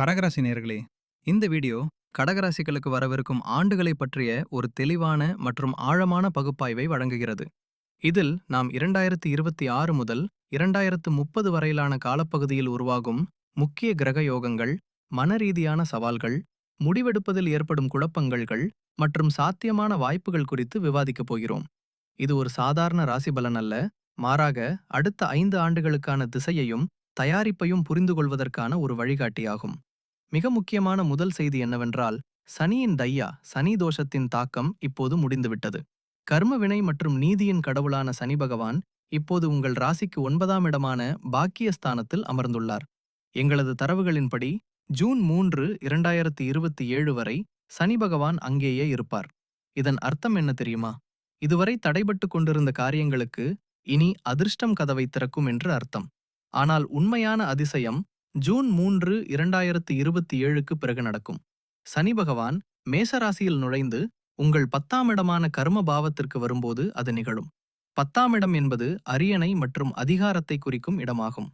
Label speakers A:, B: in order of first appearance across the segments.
A: கடகராசி நேர்களே இந்த வீடியோ கடகராசிகளுக்கு வரவிருக்கும் ஆண்டுகளை பற்றிய ஒரு தெளிவான மற்றும் ஆழமான பகுப்பாய்வை வழங்குகிறது. இதில் நாம் இரண்டாயிரத்து இருபத்தி ஆறு முதல் இரண்டாயிரத்து முப்பது வரையிலான காலப்பகுதியில் உருவாகும் முக்கிய கிரக யோகங்கள் மனரீதியான சவால்கள் முடிவெடுப்பதில் ஏற்படும் குழப்பங்கள்கள் மற்றும் சாத்தியமான வாய்ப்புகள் குறித்து விவாதிக்கப் போகிறோம். இது ஒரு சாதாரண ராசி பலன் அல்ல மாறாக அடுத்த ஐந்து ஆண்டுகளுக்கான திசையையும் தயாரிப்பையும் புரிந்து கொள்வதற்கான ஒரு வழிகாட்டியாகும். மிக முக்கியமான முதல் செய்தி என்னவென்றால் சனியின் தையா சனி தோஷத்தின் தாக்கம் இப்போது முடிந்துவிட்டது. கர்ம வினை மற்றும் நீதியின் கடவுளான சனி பகவான் இப்போது உங்கள் ராசிக்கு ஒன்பதாம் இடமான பாக்கியஸ்தானத்தில் அமர்ந்துள்ளார். எங்களது தரவுகளின்படி ஜூன் மூன்று இரண்டாயிரத்தி இருபத்தி ஏழு வரை சனி பகவான் அங்கேயே இருப்பார். இதன் அர்த்தம் என்ன தெரியுமா? இதுவரை தடைபட்டு கொண்டிருந்த காரியங்களுக்கு இனி அதிர்ஷ்டம் கதவை திறக்கும் என்று அர்த்தம். ஆனால் உண்மையான அதிசயம் ஜூன் மூன்று இரண்டாயிரத்து இருபத்தி ஏழுக்கு பிறகு நடக்கும். சனி பகவான் மேசராசியில் நுழைந்து உங்கள் பத்தாம் இடமான கர்ம பாவத்திற்கு வரும்போது அது நிகழும். பத்தாம் இடம் என்பது அரியணை மற்றும் அதிகாரத்தை குறிக்கும் இடமாகும்.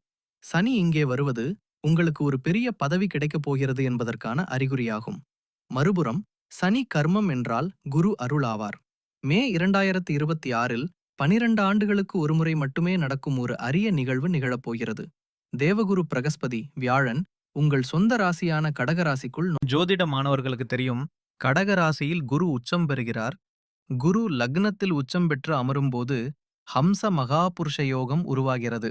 A: சனி இங்கே வருவது உங்களுக்கு ஒரு பெரிய பதவி கிடைக்கப் போகிறது என்பதற்கான அறிகுறியாகும். மறுபுறம் சனி கர்மம் என்றால் குரு அருளாவார். மே இரண்டாயிரத்து இருபத்தி ஆறில் பனிரெண்டு ஆண்டுகளுக்கு ஒருமுறை மட்டுமே நடக்கும் ஒரு அரிய நிகழ்வு நிகழப்போகிறது தேவகுரு பிரகஸ்பதி வியாழன் உங்கள் சொந்த ராசியான கடகராசிக்குள் ஜோதிட மாணவர்களுக்கு தெரியும் கடகராசியில் குரு உச்சம் பெறுகிறார். குரு லக்னத்தில் உச்சம் பெற்று அமரும்போது ஹம்ச மகாபுருஷ யோகம் உருவாகிறது.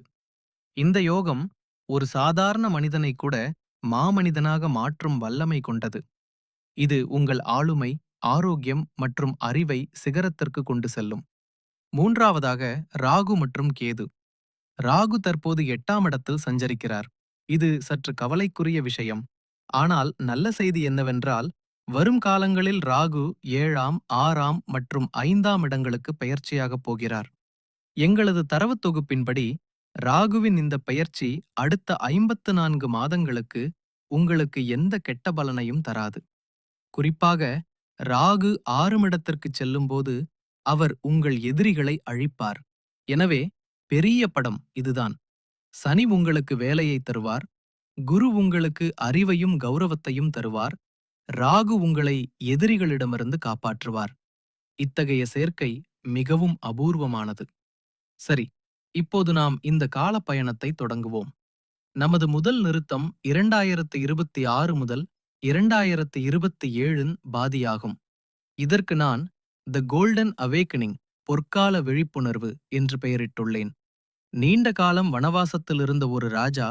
A: இந்த யோகம் ஒரு சாதாரண மனிதனை கூட மாமனிதனாக மாற்றும் வல்லமை கொண்டது. இது உங்கள் ஆளுமை ஆரோக்கியம் மற்றும் அறிவை சிகரத்திற்கு கொண்டு செல்லும். மூன்றாவதாக ராகு மற்றும் கேது. ராகு தற்போது எட்டாம் இடத்தில் சஞ்சரிக்கிறார். இது சற்று கவலைக்குரிய விஷயம். ஆனால் நல்ல செய்தி என்னவென்றால் வரும் காலங்களில் ராகு ஏழாம் ஆறாம் மற்றும் ஐந்தாம் இடங்களுக்கு பெயர்ச்சியாகப் போகிறார். எங்களது தரவுத் தொகுப்பின்படி ராகுவின் இந்த பெயர்ச்சி அடுத்த ஐம்பத்து நான்கு மாதங்களுக்கு உங்களுக்கு எந்த கெட்ட பலனையும் தராது. குறிப்பாக ராகு ஆறுமிடத்திற்குச் செல்லும்போது அவர் உங்கள் எதிரிகளை அழிப்பார். எனவே பெரிய படம் இதுதான். சனி உங்களுக்கு வேலையை தருவார். குரு உங்களுக்கு அறிவையும் கௌரவத்தையும் தருவார். ராகு உங்களை எதிரிகளிடமிருந்து காப்பாற்றுவார். இத்தகைய சேர்க்கை மிகவும் அபூர்வமானது. சரி இப்போது நாம் இந்த கால பயணத்தை தொடங்குவோம். நமது முதல் நிறுத்தம் இரண்டாயிரத்து இருபத்தி ஆறு முதல் இரண்டாயிரத்து இருபத்தி ஏழின் பாதியாகும். இதற்கு நான் த கோல்டன் அவேக்கனிங் பொற்கால விழிப்புணர்வு என்று பெயரிட்டுள்ளேன். நீண்ட காலம் வனவாசத்தில் இருந்த ஒரு ராஜா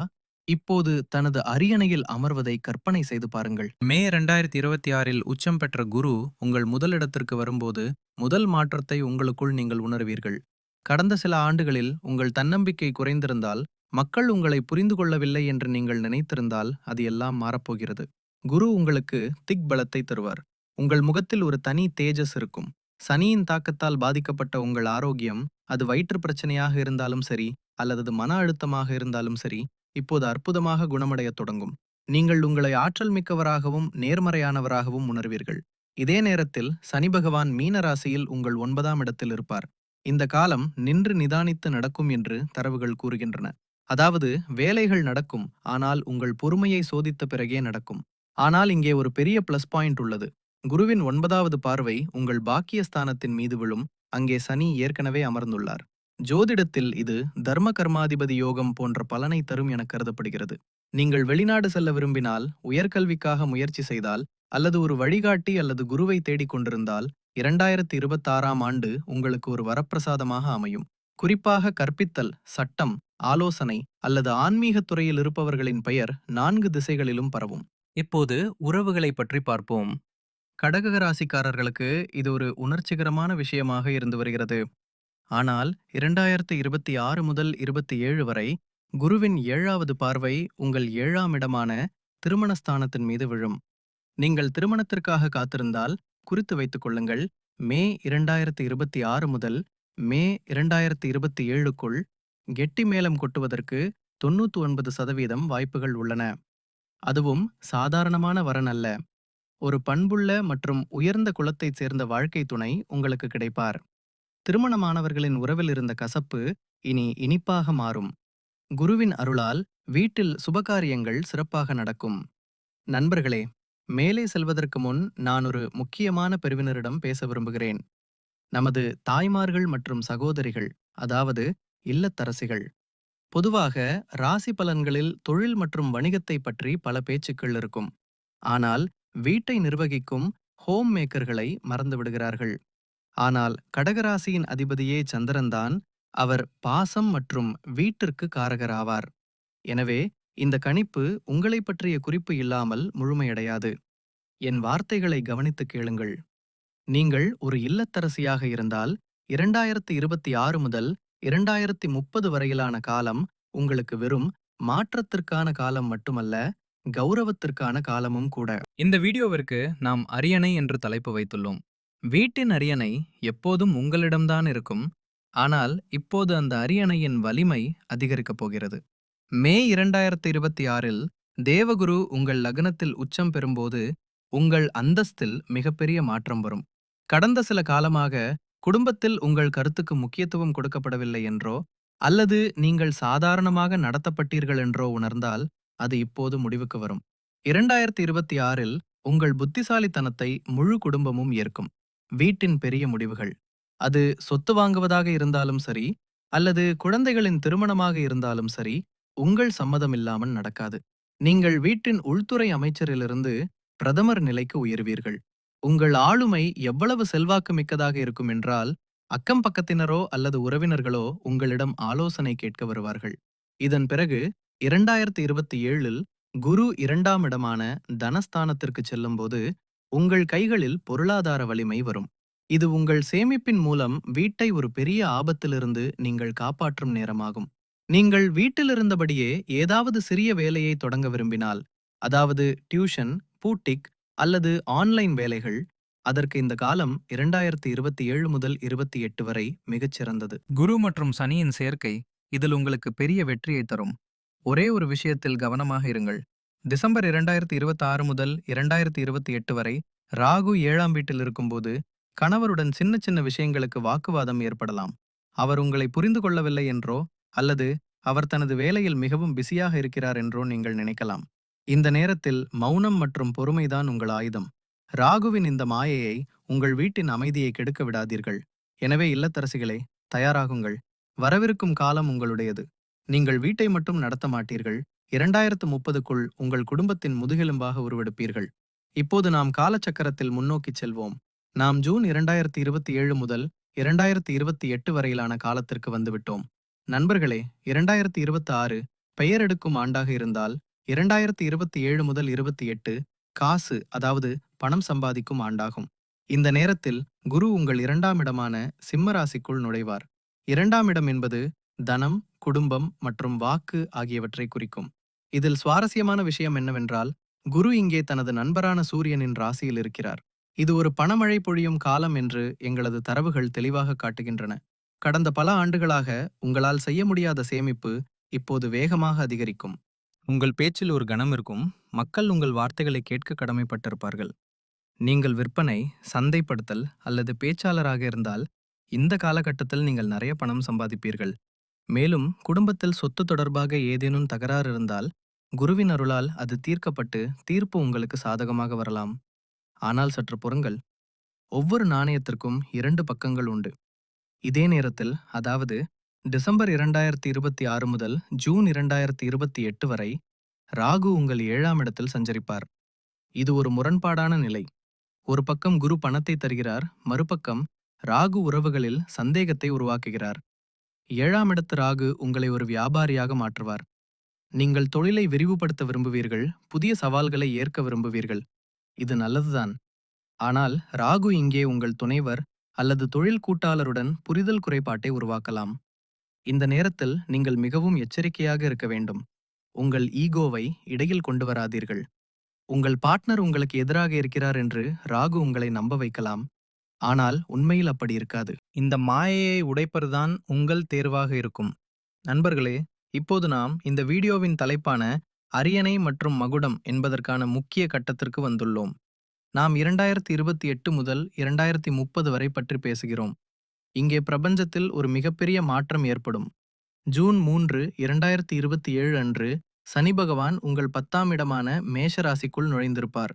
A: இப்போது தனது அரியணையில் அமர்வதை கற்பனை செய்து பாருங்கள். மே இரண்டாயிரத்தி இருபத்தி ஆறில் உச்சம் பெற்ற குரு உங்கள் முதலிடத்திற்கு வரும்போது முதல் மாற்றத்தை உங்களுக்குள் நீங்கள் உணர்வீர்கள். கடந்த சில ஆண்டுகளில் உங்கள் தன்னம்பிக்கை குறைந்திருந்தால் மக்கள் உங்களை புரிந்து கொள்ளவில்லை என்று நீங்கள் நினைத்திருந்தால் அது எல்லாம் மாறப்போகிறது. குரு உங்களுக்கு திக் பலத்தை தருவார். உங்கள் முகத்தில் ஒரு தனி தேஜஸ் இருக்கும். சனியின் தாக்கத்தால் பாதிக்கப்பட்ட உங்கள் ஆரோக்கியம் அது வயிற்று பிரச்சனையாக இருந்தாலும் சரி அல்லது அது மன அழுத்தமாக இருந்தாலும் சரி இப்போது அற்புதமாக குணமடையத் தொடங்கும். நீங்கள் உங்களை ஆற்றல் மிக்கவராகவும் நேர்மறையானவராகவும் உணர்வீர்கள். இதே நேரத்தில் சனி பகவான் மீன ராசியில் உங்கள் ஒன்பதாம் இடத்தில் இருப்பார். இந்த காலம் நின்று நிதானித்து நடக்கும் என்று தரவுகள் கூறுகின்றன. அதாவது வேலைகள் நடக்கும் ஆனால் உங்கள் பொறுமையை சோதித்த பிறகே நடக்கும். ஆனால் இங்கே ஒரு பெரிய பிளஸ் பாயிண்ட் உள்ளது. குருவின் ஒன்பதாவது பார்வை உங்கள் பாக்கியஸ்தானத்தின் மீது விழும். அங்கே சனி ஏற்கனவே அமர்ந்துள்ளார். ஜோதிடத்தில் இது தர்ம கர்மாதிபதி யோகம் போன்ற பலனை தரும் என கருதப்படுகிறது. நீங்கள் வெளிநாடு செல்ல விரும்பினால் உயர்கல்விக்காக முயற்சி செய்தால் அல்லது ஒரு வழிகாட்டி அல்லது குருவை தேடிக் கொண்டிருந்தால் இரண்டாயிரத்தி இருபத்தாறாம் ஆண்டு உங்களுக்கு ஒரு வரப்பிரசாதமாக அமையும். குறிப்பாக கற்பித்தல் சட்டம் ஆலோசனை அல்லது ஆன்மீகத் துறையில் இருப்பவர்களின் பெயர் நான்கு திசைகளிலும் பரவும். இப்போது உறவுகளை பற்றி பார்ப்போம். கடக ராசிக்காரர்களுக்கு இது ஒரு உணர்ச்சிகரமான விஷயமாக இருந்து வருகிறது. ஆனால் இரண்டாயிரத்து இருபத்தி ஆறு முதல் இருபத்தி ஏழு வரை குருவின் ஏழாவது பார்வை உங்கள் ஏழாம் இடமான திருமணஸ்தானத்தின் மீது விழும். நீங்கள் திருமணத்திற்காக காத்திருந்தால் குறித்து வைத்துக் கொள்ளுங்கள். மே இரண்டாயிரத்து இருபத்தி ஆறு முதல் மே இரண்டாயிரத்து இருபத்தி ஏழுக்குள் கெட்டி மேளம் கொட்டுவதற்கு தொண்ணூத்தி ஒன்பது சதவீதம் வாய்ப்புகள் உள்ளன. அதுவும் சாதாரணமான வரன் அல்ல. ஒரு பண்புள்ள மற்றும் உயர்ந்த குலத்தைச் சேர்ந்த வாழ்க்கை துணை உங்களுக்கு கிடைப்பார். திருமணமானவர்களின் உறவில் இருந்த கசப்பு இனி இனிப்பாக மாறும். குருவின் அருளால் வீட்டில் சுபகாரியங்கள் சிறப்பாக நடக்கும். நண்பர்களே மேலே செல்வதற்கு முன் நான் ஒரு முக்கியமான பிரிவினரிடம் பேச விரும்புகிறேன். நமது தாய்மார்கள் மற்றும் சகோதரிகள் அதாவது இல்லத்தரசிகள். பொதுவாக ராசி பலன்களில் தொழில் மற்றும் வணிகத்தை பற்றி பல பேச்சுக்கள் இருக்கும். ஆனால் வீட்டை நிர்வகிக்கும் ஹோம் மேக்கர்களை மறந்து விடுகிறார்கள். ஆனால் கடகராசியின் அதிபதியே சந்திரன்தான் அவர் பாசம் மற்றும் வீட்டிற்கு காரகராவார். எனவே இந்த கணிப்பு உங்களை பற்றிய குறிப்பு இல்லாமல் முழுமையடையாது. என் வார்த்தைகளை கவனித்துக் கேளுங்கள். நீங்கள் ஒரு இல்லத்தரசியாக இருந்தால் இரண்டாயிரத்தி இருபத்தி ஆறு முதல் இரண்டாயிரத்தி முப்பது வரையிலான காலம் உங்களுக்கு வெறும் மாற்றத்திற்கான காலம் மட்டுமல்ல கௌரவத்திற்கான காலமும் கூட.
B: இந்த வீடியோவிற்கு நாம் அரியணை என்று தலைப்பு வைத்துள்ளோம். வீட்டின் அரியணை எப்போதும் உங்களிடம்தான் இருக்கும். ஆனால் இப்போது அந்த அரியணையின் வலிமை அதிகரிக்கப் போகிறது.
A: மே இரண்டாயிரத்தி இருபத்தி ஆறில் தேவகுரு உங்கள் லக்னத்தில் உச்சம் பெறும்போது உங்கள் அந்தஸ்தில் மிகப்பெரிய மாற்றம் வரும். கடந்த சில காலமாக குடும்பத்தில் உங்கள் கருத்துக்கு முக்கியத்துவம் கொடுக்கப்படவில்லை என்றோ அல்லது நீங்கள் சாதாரணமாக நடத்தப்பட்டீர்கள் என்றோ உணர்ந்தால் அது இப்போது முடிவுக்கு வரும். இரண்டாயிரத்தி இருபத்தி ஆறில் உங்கள் புத்திசாலித்தனத்தை முழு குடும்பமும் ஏற்கும். வீட்டின் பெரிய முடிவுகள். அது சொத்து வாங்குவதாக இருந்தாலும் சரி அல்லது குழந்தைகளின் திருமணமாக இருந்தாலும் சரி உங்கள் சம்மதம் இல்லாமல் நடக்காது. நீங்கள் வீட்டின் உள்துறை அமைச்சரிலிருந்து பிரதமர் நிலைக்கு உயர்வீர்கள். உங்கள் ஆளுமை எவ்வளவு செல்வாக்கு மிக்கதாக இருக்கும் என்றால் அக்கம் பக்கத்தினரோ அல்லது உறவினர்களோ உங்களிடம் ஆலோசனை கேட்க வருவார்கள். இதன் பிறகு இரண்டாயிரத்தி இருபத்தி ஏழில் குரு இரண்டாம் இடமான தனஸ்தானத்திற்கு செல்லும்போது உங்கள் கைகளில் பொருளாதார வலிமை வரும். இது உங்கள் சேமிப்பின் மூலம் வீட்டை ஒரு பெரிய ஆபத்திலிருந்து நீங்கள் காப்பாற்றும் நேரமாகும். நீங்கள் வீட்டிலிருந்தபடியே ஏதாவது சிறிய வேலையை தொடங்க விரும்பினால் அதாவது டியூஷன் பூட்டிக் அல்லது ஆன்லைன் வேலைகள் அதற்கு இந்த காலம் இரண்டாயிரத்தி இருபத்தி ஏழு முதல் இருபத்தி எட்டு வரை மிகச் சிறந்தது
B: குரு மற்றும் சனியின் சேர்க்கை இதில் உங்களுக்கு பெரிய வெற்றியை தரும்.
A: ஒரே ஒரு விஷயத்தில் கவனமாக இருங்கள். டிசம்பர் இரண்டாயிரத்தி இருபத்தி ஆறு முதல் இரண்டாயிரத்தி இருபத்தி எட்டு வரை ராகு ஏழாம் வீட்டில் இருக்கும்போது கணவருடன் சின்ன சின்ன விஷயங்களுக்கு வாக்குவாதம் ஏற்படலாம். அவர் உங்களை புரிந்து கொள்ளவில்லை என்றோ அல்லது அவர் தனது வேலையில் மிகவும் பிஸியாக இருக்கிறார் என்றோ நீங்கள் நினைக்கலாம். இந்த நேரத்தில் மௌனம் மற்றும் பொறுமைதான் உங்கள் ஆயுதம். ராகுவின் இந்த மாயையை உங்கள் வீட்டின் அமைதியை கெடுக்க விடாதீர்கள். எனவே இல்லத்தரசிகளே தயாராகுங்கள். வரவிருக்கும் காலம் உங்களுடையது. நீங்கள் வீட்டை மட்டும் நடத்த மாட்டீர்கள். இரண்டாயிரத்து முப்பதுக்குள் உங்கள் குடும்பத்தின் முதுகெலும்பாக உருவெடுப்பீர்கள். இப்போது நாம் காலச்சக்கரத்தில் முன்னோக்கிச் செல்வோம். நாம் ஜூன் இரண்டாயிரத்தி இருபத்தி ஏழு முதல் இரண்டாயிரத்தி இருபத்தி எட்டு வரையிலான காலத்திற்கு வந்துவிட்டோம். நண்பர்களே இரண்டாயிரத்தி இருபத்தி ஆறு பெயரெடுக்கும் ஆண்டாக இருந்தால் இரண்டாயிரத்தி இருபத்தி ஏழு முதல் இருபத்தி எட்டு காசு அதாவது பணம் சம்பாதிக்கும் ஆண்டாகும். இந்த நேரத்தில் குரு உங்கள் இரண்டாம் இடமான சிம்ம ராசிக்குள் நுழைவார். இரண்டாம் இடம் என்பது தனம் குடும்பம் மற்றும் வாக்கு ஆகியவற்றை குறிக்கும். இதில் சுவாரஸ்யமான விஷயம் என்னவென்றால் குரு இங்கே தனது நண்பரான சூரியனின் ராசியில் இருக்கிறார். இது ஒரு பணமழை பொழியும் காலம் என்று எங்களது தரவுகள் தெளிவாக காட்டுகின்றன. கடந்த பல ஆண்டுகளாக உங்களால் செய்ய முடியாத சேமிப்பு இப்போது வேகமாக அதிகரிக்கும்.
B: உங்கள் பேச்சில் ஒரு கணம் இருக்கும். மக்கள் உங்கள் வார்த்தைகளை கேட்க கடமைப்பட்டிருப்பார்கள். நீங்கள் விற்பனை சந்தைப்படுத்தல் அல்லது பேச்சாளராக இருந்தால் இந்த காலகட்டத்தில் நீங்கள் நிறைய பணம் சம்பாதிப்பீர்கள். மேலும் குடும்பத்தில் சொத்து தொடர்பாக ஏதேனும் தகராறு இருந்தால் குருவின் அருளால் அது தீர்க்கப்பட்டு தீர்ப்பு உங்களுக்கு சாதகமாக வரலாம். ஆனால் சற்று பொறுங்கள். ஒவ்வொரு நாணயத்திற்கும் இரண்டு பக்கங்கள் உண்டு. இதே நேரத்தில் அதாவது டிசம்பர் இரண்டாயிரத்தி இருபத்தி ஆறு முதல் ஜூன் இரண்டாயிரத்தி இருபத்தி எட்டு வரை ராகு உங்கள் ஏழாம் இடத்தில் சஞ்சரிப்பார். இது ஒரு முரண்பாடான நிலை. ஒரு பக்கம் குரு பணத்தை தருகிறார் மறுபக்கம் ராகு உறவுகளில் சந்தேகத்தை உருவாக்குகிறார். ஏழாம் இடத்து ராகு உங்களை ஒரு வியாபாரியாக மாற்றுவார். நீங்கள் தொழிலை விரிவுபடுத்த விரும்புவீர்கள் புதிய சவால்களை ஏற்க விரும்புவீர்கள். இது நல்லதுதான். ஆனால் ராகு இங்கே உங்கள் துணைவர் அல்லது தொழில் கூட்டாளருடன் புரிதல் குறைபாட்டை உருவாக்கலாம். இந்த நேரத்தில் நீங்கள் மிகவும் எச்சரிக்கையாக இருக்க வேண்டும். உங்கள் ஈகோவை இடையில் கொண்டு வராதீர்கள். உங்கள் பார்ட்னர் உங்களுக்கு எதிராக இருக்கிறார் என்று ராகு உங்களை நம்ப வைக்கலாம். ஆனால் உண்மையில் அப்படி இருக்காது. இந்த மாயையை உடைப்பதுதான் உங்கள் தேர்வாக இருக்கும்.
A: நண்பர்களே இப்போது நாம் இந்த வீடியோவின் தலைப்பான அரியணை மற்றும் மகுடம் என்பதற்கான முக்கிய கட்டத்திற்கு வந்துள்ளோம். நாம் இரண்டாயிரத்தி இருபத்தி எட்டு முதல் இரண்டாயிரத்தி முப்பது வரை பற்றி பேசுகிறோம். இங்கே பிரபஞ்சத்தில் ஒரு மிகப்பெரிய மாற்றம் ஏற்படும். ஜூன் மூன்று இரண்டாயிரத்தி இருபத்தி ஏழு அன்று சனி பகவான் உங்கள் பத்தாம் இடமான மேஷராசிக்குள் நுழைந்திருப்பார்.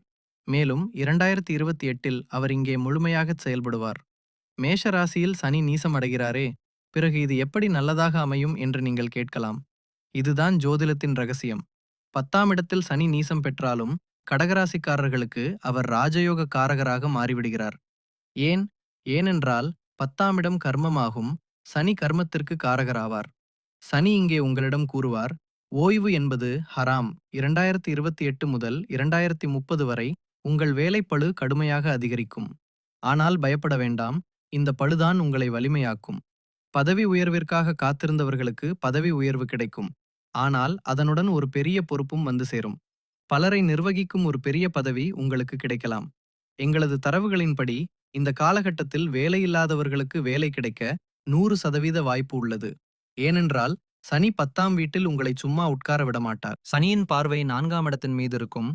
A: மேலும் இரண்டாயிரத்தி இருபத்தி எட்டில் அவர் இங்கே முழுமையாகச் செயல்படுவார். மேஷ ராசியில் சனி நீசம் அடைகிறாரே பிறகு இது எப்படி நல்லதாக அமையும் என்று நீங்கள் கேட்கலாம். இதுதான் ஜோதிடத்தின் ரகசியம். பத்தாம் இடத்தில் சனி நீசம் பெற்றாலும் கடகராசிக்காரர்களுக்கு அவர் ராஜயோக காரகராக மாறிவிடுகிறார். ஏன்? ஏனென்றால் பத்தாம் இடம் கர்மமாகும் சனி கர்மத்திற்கு காரகராவார். சனி இங்கே உங்களிடம் கூறுவார் ஓய்வு என்பது ஹராம் இரண்டாயிரத்தி இருபத்தி எட்டு முதல் இரண்டாயிரத்தி முப்பது வரை உங்கள் வேலைப்பளு கடுமையாக அதிகரிக்கும். ஆனால் பயப்பட வேண்டாம். இந்த பழுதான் உங்களை வலிமையாக்கும். பதவி உயர்விற்காக காத்திருந்தவர்களுக்கு பதவி உயர்வு கிடைக்கும். ஆனால் அதனுடன் ஒரு பெரிய பொறுப்பும் வந்து சேரும். பலரை நிர்வகிக்கும் ஒரு பெரிய பதவி உங்களுக்கு கிடைக்கலாம். எங்களது தரவுகளின்படி இந்த காலகட்டத்தில் வேலையில்லாதவர்களுக்கு வேலை கிடைக்க நூறு சதவீத வாய்ப்பு உள்ளது. ஏனென்றால் சனி பத்தாம் வீட்டில் உங்களை சும்மா உட்கார விட மாட்டார் சனியின் பார்வை நான்காம் இடத்தின் மீது இருக்கும்.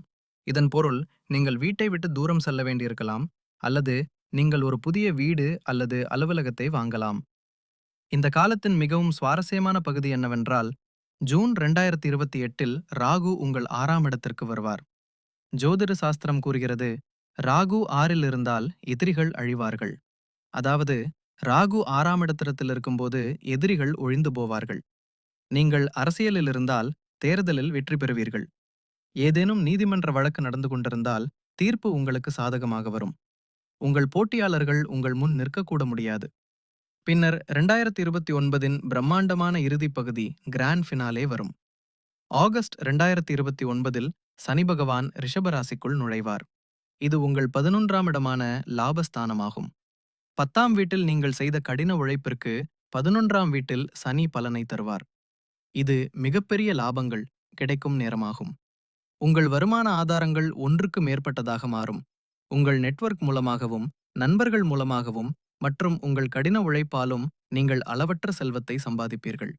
A: இதன் பொருள் நீங்கள் வீட்டை விட்டு தூரம் செல்ல வேண்டியிருக்கலாம் அல்லது நீங்கள் ஒரு புதிய வீடு அல்லது அலுவலகத்தை வாங்கலாம். இந்த காலத்தின் மிகவும் சுவாரஸ்யமான பகுதி என்னவென்றால் ஜூன் ரெண்டாயிரத்தி இருபத்தி எட்டில் ராகு உங்கள் ஆறாம் இடத்திற்கு வருவார். ஜோதிட சாஸ்திரம் கூறுகிறது ராகு ஆறில் இருந்தால் எதிரிகள் அழிவார்கள். அதாவது ராகு ஆறாம் இடத்திரத்தில் இருக்கும்போது எதிரிகள் ஒழிந்து போவார்கள். நீங்கள் அரசியலில் இருந்தால் தேர்தலில் வெற்றி பெறுவீர்கள். ஏதேனும் நீதிமன்ற வழக்கு நடந்து கொண்டிருந்தால் தீர்ப்பு உங்களுக்கு சாதகமாக வரும். உங்கள் போட்டியாளர்கள் உங்கள் முன் நிற்கக்கூட முடியாது. பின்னர் ரெண்டாயிரத்தி இருபத்தி ஒன்பதின் பிரம்மாண்டமான இறுதிப் பகுதி கிராண்ட் ஃபினாலே வரும். ஆகஸ்ட் ரெண்டாயிரத்தி இருபத்தி ஒன்பதில் சனி பகவான் ரிஷபராசிக்குள் நுழைவார். இது உங்கள் பதினொன்றாம் இடமான லாபஸ்தானமாகும். பத்தாம் வீட்டில் நீங்கள் செய்த கடின உழைப்பிற்கு பதினொன்றாம் வீட்டில் சனி பலனை தருவார். இது மிகப்பெரிய லாபங்கள் கிடைக்கும் நேரமாகும். உங்கள் வருமான ஆதாரங்கள் ஒன்றுக்கு மேற்பட்டதாக மாறும். உங்கள் நெட்வொர்க் மூலமாகவும் நண்பர்கள் மூலமாகவும் மற்றும் உங்கள் கடின உழைப்பாலும் நீங்கள் அளவற்ற செல்வத்தை சம்பாதிப்பீர்கள்.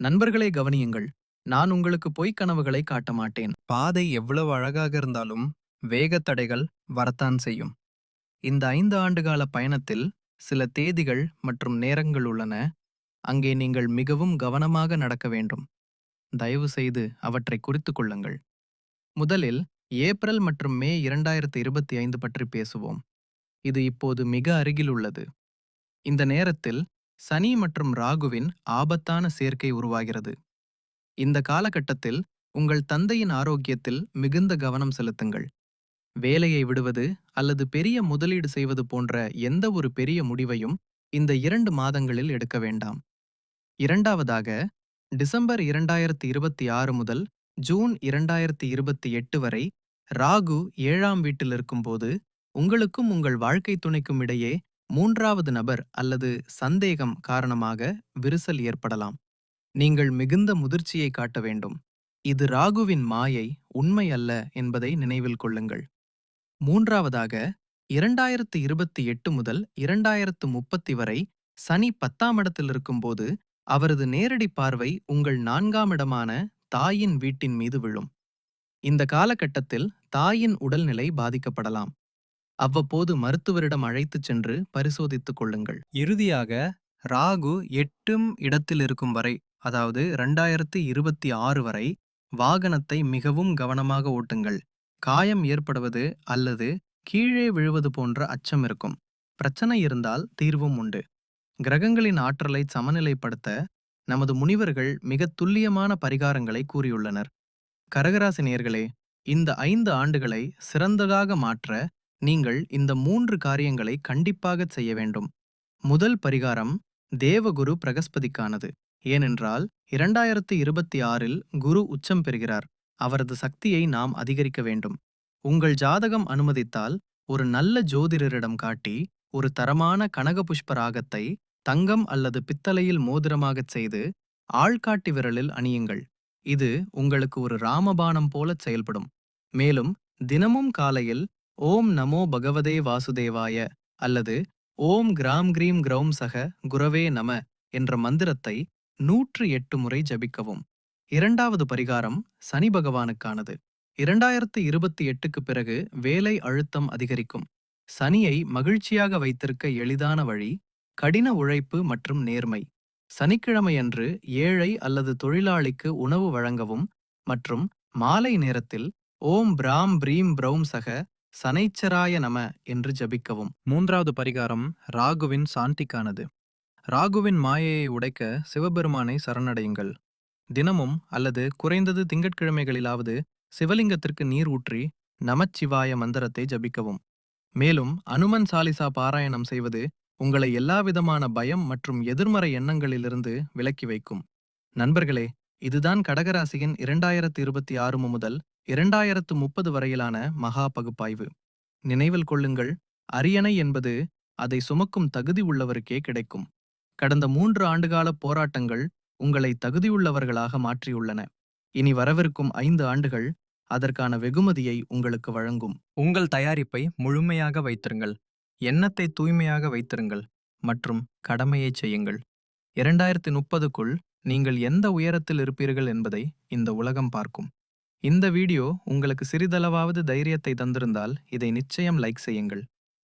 A: நண்பர்களே கவனியுங்கள். நான் உங்களுக்கு பொய்க் கனவுகளை காட்ட மாட்டேன். பாதை எவ்வளவு அழகாக இருந்தாலும் வேகத்தடைகள் வரத்தான் செய்யும். இந்த ஐந்து ஆண்டுகால பயணத்தில் சில தேதிகள் மற்றும் நேரங்கள் உள்ளன. அங்கே நீங்கள் மிகவும் கவனமாக நடக்க வேண்டும். தயவு செய்து அவற்றை குறித்துக் கொள்ளுங்கள். முதலில் ஏப்ரல் மற்றும் மே இரண்டாயிரத்து இருபத்தி ஐந்து பற்றி பேசுவோம். இது இப்போது மிக அருகில் உள்ளது. இந்த நேரத்தில் சனி மற்றும் ராகுவின் ஆபத்தான சேர்க்கை உருவாகிறது. இந்த காலகட்டத்தில் உங்கள் தந்தையின் ஆரோக்கியத்தில் மிகுந்த கவனம் செலுத்துங்கள். வேலையை விடுவது அல்லது பெரிய முதலீடு செய்வது போன்ற எந்த ஒரு பெரிய முடிவையும் இந்த இரண்டு மாதங்களில் எடுக்க வேண்டாம். இரண்டாவதாக டிசம்பர் இரண்டாயிரத்தி இருபத்தி ஆறு முதல் ஜூன் இரண்டாயிரத்தி இருபத்தி எட்டு வரை ராகு ஏழாம் வீட்டில் இருக்கும்போது உங்களுக்கும் உங்கள் வாழ்க்கை துணைக்கும் இடையே மூன்றாவது நபர் அல்லது சந்தேகம் காரணமாக விரிசல் ஏற்படலாம். நீங்கள் மிகுந்த முதிர்ச்சியை காட்ட வேண்டும். இது ராகுவின் மாயை உண்மை அல்ல என்பதை நினைவில் கொள்ளுங்கள். மூன்றாவதாக இரண்டாயிரத்து இருபத்தி எட்டு முதல் இரண்டாயிரத்து முப்பத்தி வரை சனி பத்தாம் இடத்தில் இருக்கும்போது அவரது நேரடி பார்வை உங்கள் நான்காம் இடமான தாயின் வீட்டின் மீது விழும். இந்த காலகட்டத்தில் தாயின் உடல்நிலை பாதிக்கப்படலாம். அவ்வப்போது மருத்துவரிடம் அழைத்துச் சென்று பரிசோதித்துக் கொள்ளுங்கள். இறுதியாக ராகு எட்டும் இடத்தில் இருக்கும் வரை அதாவது ரெண்டாயிரத்தி இருபத்தி ஆறு வரை வாகனத்தை மிகவும் கவனமாக ஓட்டுங்கள். காயம் ஏற்படுவது அல்லது கீழே விழுவது போன்ற அச்சம் இருக்கும். பிரச்சனை இருந்தால் தீர்வும் உண்டு. கிரகங்களின் ஆற்றலை சமநிலைப்படுத்த நமது முனிவர்கள் மிக துல்லியமான பரிகாரங்களை கூறியுள்ளனர். கரகராசி நேர்களே இந்த ஐந்து ஆண்டுகளை சிறந்ததாக மாற்ற நீங்கள் இந்த மூன்று காரியங்களை கண்டிப்பாகச் செய்ய வேண்டும். முதல் பரிகாரம் தேவகுரு பிரகஸ்பதிக்கானது. ஏனென்றால் இரண்டாயிரத்து இருபத்தி ஆறில் குரு உச்சம் பெறுகிறார். அவரது சக்தியை நாம் அதிகரிக்க வேண்டும். உங்கள் ஜாதகம் அனுமதித்தால் ஒரு நல்ல ஜோதிடரிடம் காட்டி ஒரு தரமான கனகபுஷ்ப ராகத்தை தங்கம் அல்லது பித்தளையில் மோதிரமாகச் செய்து ஆள்காட்டி விரலில் அணியுங்கள். இது உங்களுக்கு ஒரு ராமபானம் போலச் செயல்படும். மேலும் தினமும் காலையில் ஓம் நமோ பகவதே வாசுதேவாய அல்லது ஓம் கிராம் கிரீம் கிரௌம் சக குரவே நம என்ற மந்திரத்தை நூற்று எட்டு முறை ஜபிக்கவும். இரண்டாவது பரிகாரம் சனி பகவானுக்கானது. இரண்டாயிரத்து இருபத்தி எட்டுக்கு பிறகு வேலை அழுத்தம் அதிகரிக்கும். சனியை மகிழ்ச்சியாக வைத்திருக்க எளிதான வழி கடின உழைப்பு மற்றும் நேர்மை. சனிக்கிழமையன்று ஏழை அல்லது தொழிலாளிக்கு உணவு வழங்கவும் மற்றும் மாலை நேரத்தில் ஓம் பிராம் பிரீம் பிரௌம் சக சனைச்சராய நம என்று ஜபிக்கவும்.
B: மூன்றாவது பரிகாரம் ராகுவின் சாந்திக்கானது. ராகுவின் மாயையை உடைக்க சிவபெருமானை சரணடையுங்கள். தினமும் அல்லது குறைந்தது திங்கட்கிழமைகளிலாவது சிவலிங்கத்திற்கு நீர் ஊற்றி நமச்சிவாய மந்திரத்தை ஜபிக்கவும். மேலும் அனுமன் சாலிசா பாராயணம் செய்வது உங்களை எல்லாவிதமான பயம் மற்றும் எதிர்மறை எண்ணங்களிலிருந்து விலக்கி வைக்கும். நண்பர்களே இதுதான் கடகராசியின் இரண்டாயிரத்து இருபத்தி ஆறு முதல் இரண்டாயிரத்து முப்பது வரையிலான மகா பகுப்பாய்வு. நினைவில் கொள்ளுங்கள் அரியணை என்பது அதை சுமக்கும் தகுதி உள்ளவருக்கே கிடைக்கும். கடந்த மூன்று ஆண்டுகால போராட்டங்கள் உங்களை தகுதியுள்ளவர்களாக மாற்றியுள்ளன. இனி வரவிருக்கும் ஐந்து ஆண்டுகள் அதற்கான வெகுமதியை உங்களுக்கு வழங்கும். உங்கள் தயாரிப்பை முழுமையாக வைத்திருங்கள். எண்ணத்தை தூய்மையாக வைத்திருங்கள் மற்றும் கடமையைச் செய்யுங்கள். இரண்டாயிரத்தி முப்பதுக்குள் நீங்கள் எந்த உயரத்தில் இருப்பீர்கள் என்பதை இந்த உலகம் பார்க்கும். இந்த வீடியோ உங்களுக்கு சிறிதளவாவது தைரியத்தை தந்திருந்தால் இதை நிச்சயம் லைக் செய்யுங்கள்.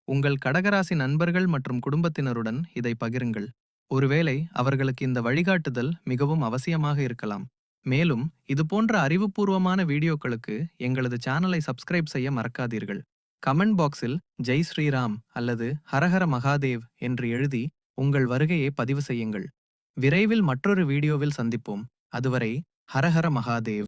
B: உங்கள் கடகராசி நண்பர்கள் மற்றும் குடும்பத்தினருடன் இதை பகிருங்கள். ஒருவேளை அவர்களுக்கு இந்த வழிகாட்டுதல் மிகவும் அவசியமாக இருக்கலாம். மேலும் இதுபோன்ற அறிவுபூர்வமான வீடியோக்களுக்கு எங்களது சேனலை சப்ஸ்கிரைப் செய்ய மறக்காதீர்கள். கமெண்ட் பாக்ஸில் ஜெய் ஸ்ரீராம் அல்லது ஹரஹர மகாதேவ் என்று எழுதி உங்கள் வருகையை பதிவு செய்யுங்கள். விரைவில் மற்றொரு வீடியோவில் சந்திப்போம். அதுவரை ஹரஹர மகாதேவ்.